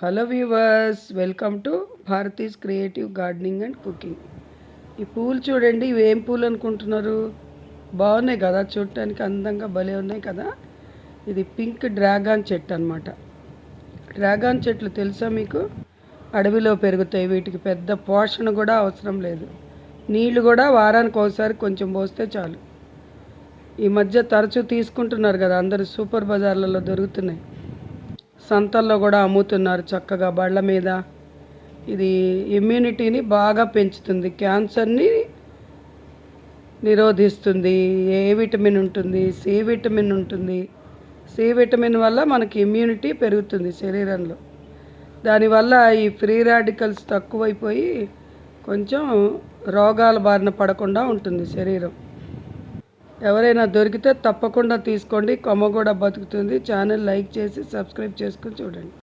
Hello viewers welcome to Bharati's creative gardening and cooking. ఈ పూలు చూడండి ఇవి ఏం పూలు అనుకుంటున్నారు? బాగున్నాయి కదా చూడటానికి అందంగా భలే ఉన్నాయి కదా. ఇది పింక్ డ్రాగన్ చెట్టు అనమాట డ్రాగన్ చెట్లు తెలుసా మీకు? అడవిలో పెరుగుతాయి వీటికి పెద్ద పోషణ కూడా అవసరం లేదు. నీళ్ళు కూడా వారానికి ఒకసారి కొంచెం పోస్తే చాలు. ఈ మధ్య తరచూ తీసుకుంటున్నారు కదా అందరూ సూపర్ బజార్లలో దొరుకుతున్నాయి. సంతల్లో కూడా అమ్ముతున్నారు చక్కగా బళ్ళ మీద. ఇది ఇమ్యూనిటీని బాగా పెంచుతుంది. క్యాన్సర్ని నిరోధిస్తుంది. ఏ విటమిన్ ఉంటుంది? సి విటమిన్ ఉంటుంది. సి విటమిన్ వల్ల మనకి ఇమ్యూనిటీ పెరుగుతుంది శరీరంలో. దానివల్ల ఈ ఫ్రీ రాడికల్స్ తక్కువైపోయి కొంచెం రోగాల బారిన పడకుండా ఉంటుంది శరీరం. ఎవరైనా దొరికితే తప్పకుండా తీసుకోండి. కొమ్మ కూడా బతుకుతుంది. ఛానల్ లైక్ చేసి సబ్స్క్రైబ్ చేసుకొని చూడండి.